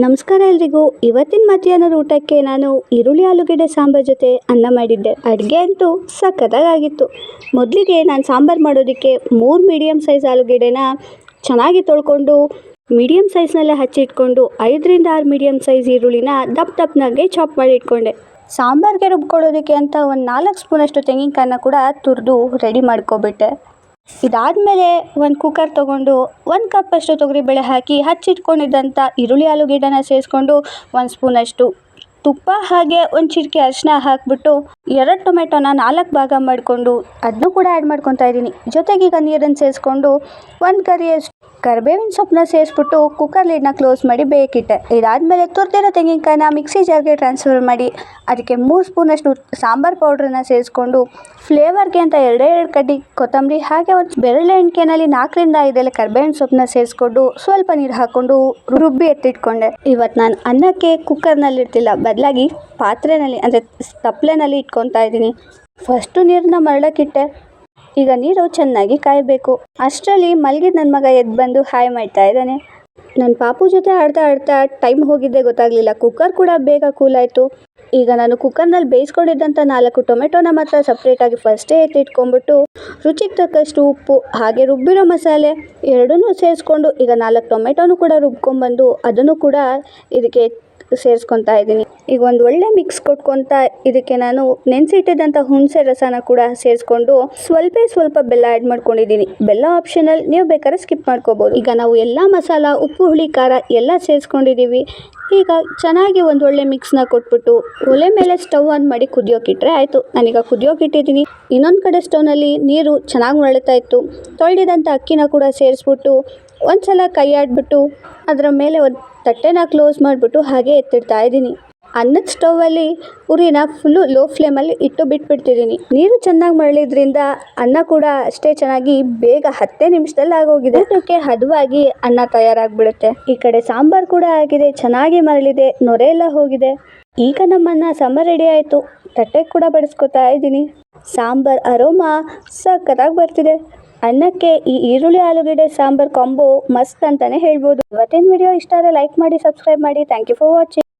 ನಮಸ್ಕಾರ ಎಲ್ರಿಗೂ. ಇವತ್ತಿನ ಮಧ್ಯಾಹ್ನದ ಊಟಕ್ಕೆ ನಾನು ಈರುಳ್ಳಿ, ಆಲೂಗೆಡ್ಡೆ, ಸಾಂಬಾರ್ ಜೊತೆ ಅನ್ನ ಮಾಡಿದ್ದೆ. ಅಡುಗೆ ಅಂತೂ ಸಖತ್ತಾಗಿತ್ತು. ಮೊದಲಿಗೆ ನಾನು ಸಾಂಬಾರು ಮಾಡೋದಕ್ಕೆ ಮೂರು ಮೀಡಿಯಮ್ ಸೈಜ್ ಆಲೂಗೆಡ್ಡೆನ ಚೆನ್ನಾಗಿ ತೊಳ್ಕೊಂಡು ಮೀಡಿಯಮ್ ಸೈಜ್ನಲ್ಲೇ ಹಚ್ಚಿಟ್ಕೊಂಡು ಐದರಿಂದ ಆರು ಮೀಡಿಯಮ್ ಸೈಜ್ ಈರುಳ್ಳಿನ ದಪ್ಪ ದಪ್ಪನಾಗೆ ಚಾಪ್ ಮಾಡಿ ಇಟ್ಕೊಂಡೆ. ಸಾಂಬಾರಿಗೆ ರುಬ್ಕೊಳ್ಳೋದಕ್ಕೆ ಅಂತ ಒಂದು ನಾಲ್ಕು ಸ್ಪೂನಷ್ಟು ತೆಂಗಿನಕಾಯನ್ನ ಕೂಡ ತುರಿದು ರೆಡಿ ಮಾಡ್ಕೊಬಿಟ್ಟೆ. ಇದಾದಮೇಲೆ ಒಂದು ಕುಕ್ಕರ್ ತೊಗೊಂಡು ಒಂದು ಕಪ್ಪಷ್ಟು ತೊಗರಿಬೇಳೆ ಹಾಕಿ ಹಚ್ಚಿಟ್ಕೊಂಡಿದ್ದಂಥ ಈರುಳ್ಳಿ ಆಲೂಗೆಡ್ಡೆನ ಸೇರಿಸ್ಕೊಂಡು ಒಂದು ಸ್ಪೂನಷ್ಟು ತುಪ್ಪ ಹಾಗೆ ಒಂದು ಚಿಟಿಕೆ ಅರಿಶಿನ ಹಾಕಿಬಿಟ್ಟು ಎರಡು ಟೊಮೆಟೊನ ನಾಲ್ಕು ಭಾಗ ಮಾಡಿಕೊಂಡು ಅದನ್ನು ಕೂಡ ಆ್ಯಡ್ ಮಾಡ್ಕೊತಾ ಇದ್ದೀನಿ ಜೊತೆಗೆ ಈಗ ನೀರನ್ನು ಸೇರಿಸ್ಕೊಂಡು ಒಂದು ಕರಿಯಷ್ಟು ಕರಿಬೇವಿನ ಸೊಪ್ಪನ್ನ ಸೇರಿಸ್ಬಿಟ್ಟು ಕುಕ್ಕರ್ ಲೀಡ್ನ ಕ್ಲೋಸ್ ಮಾಡಿ ಬೇಕಿಟ್ಟೆ ಇದಾದಮೇಲೆ ತುರಿದಿರೋ ತೆಂಗಿನಕಾಯಿನ ಮಿಕ್ಸಿ ಜಾರ್ಗೆ ಟ್ರಾನ್ಸ್ಫರ್ ಮಾಡಿ, ಅದಕ್ಕೆ ಮೂರು ಸ್ಪೂನಷ್ಟು ಸಾಂಬಾರು ಪೌಡ್ರನ್ನ ಸೇರಿಸ್ಕೊಂಡು ಫ್ಲೇವರ್ಗೆ ಅಂತ ಎರಡೇ ಎರಡು ಕಡ್ಡಿ ಕೊತ್ತಂಬರಿ, ಹಾಗೆ ಒಂದು ಬೆರಳೆ ಎಣ್ಕೆನಲ್ಲಿ ನಾಲ್ಕರಿಂದ ಐದೆಲ್ಲ ಕರ್ಬೇವಿನ ಸೊಪ್ಪನ್ನ ಸೇರಿಸ್ಕೊಂಡು ಸ್ವಲ್ಪ ನೀರು ಹಾಕ್ಕೊಂಡು ರುಬ್ಬಿ ಎತ್ತಿಟ್ಕೊಂಡೆ. ಇವತ್ತು ನಾನು ಅನ್ನಕ್ಕೆ ಕುಕ್ಕರ್ನಲ್ಲಿ ಇಡ್ತಿಲ್ಲ ಬದಲಾಗಿ ಪಾತ್ರೆನಲ್ಲಿ, ಅಂದರೆ ತಪ್ಪಲೆನಲ್ಲಿ ಇಟ್ಕೊತಾ ಇದ್ದೀನಿ. ಫಸ್ಟು ನೀರನ್ನ ಮರಳಕ್ಕಿಟ್ಟೆ. ಈಗ ನೀರು ಚೆನ್ನಾಗಿ ಕಾಯಬೇಕು. ಅಷ್ಟರಲ್ಲಿ ಮಲ್ಗಿದ ನನ್ನ ಮಗ ಎದ್ದು ಬಂದು ಹಾಯ್ ಮಾಡ್ತಾ ಇದ್ದಾನೆ. ನನ್ನ ಪಾಪು ಜೊತೆ ಆಡ್ತಾ ಆಡ್ತಾ ಟೈಮ್ ಹೋಗಿದ್ದೆ ಗೊತ್ತಾಗಲಿಲ್ಲ. ಕುಕ್ಕರ್ ಕೂಡ ಬೇಗ ಕೂಲಾಯಿತು ಈಗ ನಾನು ಕುಕ್ಕರ್ನಲ್ಲಿ ಬೇಯಿಸ್ಕೊಂಡಿದ್ದಂಥ ನಾಲ್ಕು ಟೊಮೆಟೊನ ಮಾತ್ರ ಸಪ್ರೇಟಾಗಿ ಫಸ್ಟೇ ಎತ್ತಿಟ್ಕೊಂಡ್ಬಿಟ್ಟು ರುಚಿಗೆ ತಕ್ಕಷ್ಟು ಉಪ್ಪು, ಹಾಗೆ ರುಬ್ಬಿರೋ ಮಸಾಲೆ ಎರಡನ್ನೂ ಸೇರಿಸ್ಕೊಂಡು ಈಗ ನಾಲ್ಕು ಟೊಮೆಟೊನೂ ಕೂಡ ರುಬ್ಕೊಂಡ್ಬಂದು ಅದನ್ನು ಕೂಡ ಇದಕ್ಕೆ ಸೇರಿಸ್ಕೊತಾ ಇದ್ದೀನಿ. ಈಗ ಒಂದು ಒಳ್ಳೆ ಮಿಕ್ಸ್ ಕೊಟ್ಕೊತಾ ಇದಕ್ಕೆ ನಾನು ನೆನೆಸಿಟ್ಟಿದ್ದಂಥ ಹುಣಸೆ ರಸನ ಕೂಡ ಸೇರಿಸ್ಕೊಂಡು ಸ್ವಲ್ಪ ಸ್ವಲ್ಪ ಬೆಲ್ಲ ಆ್ಯಡ್ ಮಾಡ್ಕೊಂಡಿದ್ದೀನಿ. ಬೆಲ್ಲ ಆಪ್ಷನಲ್ ನೀವು ಬೇಕಾದ್ರೆ ಸ್ಕಿಪ್ ಮಾಡ್ಕೋಬೋದು. ಈಗ ನಾವು ಎಲ್ಲ ಮಸಾಲ, ಉಪ್ಪು, ಹುಳಿ, ಖಾರ ಎಲ್ಲ ಸೇರಿಸ್ಕೊಂಡಿದ್ದೀವಿ. ಈಗ ಚೆನ್ನಾಗಿ ಒಂದು ಒಳ್ಳೆ ಮಿಕ್ಸ್ನ ಕೊಟ್ಬಿಟ್ಟು ಒಲೆ ಮೇಲೆ ಸ್ಟವ್ ಆನ್ ಮಾಡಿ ಕುದಿಯೋಕ್ಕಿಟ್ರೆ ಆಯಿತು. ನಾನೀಗ ಕುದಿಯೋಕ್ಕಿಟ್ಟಿದ್ದೀನಿ ಇನ್ನೊಂದು ಕಡೆ ಸ್ಟವ್ನಲ್ಲಿ ನೀರು ಚೆನ್ನಾಗಿ ಮರಳುತ್ತಾ ಇತ್ತು. ತೊಳೆದಿದಂಥ ಅಕ್ಕಿನ ಕೂಡ ಸೇರಿಸ್ಬಿಟ್ಟು ಒಂದು ಸಲ ಕೈ ಆಡಿಬಿಟ್ಟು ಅದರ ಮೇಲೆ ಒಂದು ತಟ್ಟೆನ ಕ್ಲೋಸ್ ಮಾಡಿಬಿಟ್ಟು ಹಾಗೆ ಎತ್ತಿಡ್ತಾ ಇದ್ದೀನಿ. ಅನ್ನದ ಸ್ಟೌವಲ್ಲಿ ಉರಿನ ಫುಲ್ಲು ಲೋ ಫ್ಲೇಮಲ್ಲಿ ಇಟ್ಟು ಬಿಟ್ಬಿಡ್ತಿದ್ದೀನಿ. ನೀರು ಚೆನ್ನಾಗಿ ಮರಳಿದ್ರಿಂದ ಅನ್ನ ಕೂಡ ಅಷ್ಟೇ ಚೆನ್ನಾಗಿ ಬೇಗ ಹತ್ತೇ ನಿಮಿಷದಲ್ಲಿ ಆಗೋಗಿದೆ. ಅದಕ್ಕೆ ಹದವಾಗಿ ಅನ್ನ ತಯಾರಾಗಿಬಿಡುತ್ತೆ. ಈ ಕಡೆ ಸಾಂಬಾರು ಕೂಡ ಆಗಿದೆ, ಚೆನ್ನಾಗಿ ಮರಳಿದೆ, ನೊರೆ ಎಲ್ಲ ಹೋಗಿದೆ. ಈಗ ನಮ್ಮನ್ನ ಸಾಂಬಾರು ರೆಡಿ ಆಯಿತು. ತಟ್ಟೆ ಕೂಡ ಬಡಿಸ್ಕೊತಾ ಇದ್ದೀನಿ. ಸಾಂಬಾರ್ ಅರೋಮಾ ಸಖತ್ತಾಗಿ ಬರ್ತಿದೆ. ಅನ್ನಕ್ಕೆ ಈ ಈರುಳ್ಳಿ, ಆಲೂಗಡ್ಡೆ, ಸಾಂಬಾರ್ ಕಾಂಬೋ ಮಸ್ತ್ ಅಂತಾನೆ ಹೇಳ್ಬೋದು. ಇವತ್ತಿನ ವಿಡಿಯೋ ಇಷ್ಟ ಆದರೆ ಲೈಕ್ ಮಾಡಿ ಸಬ್ಸ್ಕ್ರೈಬ್ ಮಾಡಿ. Thank you for watching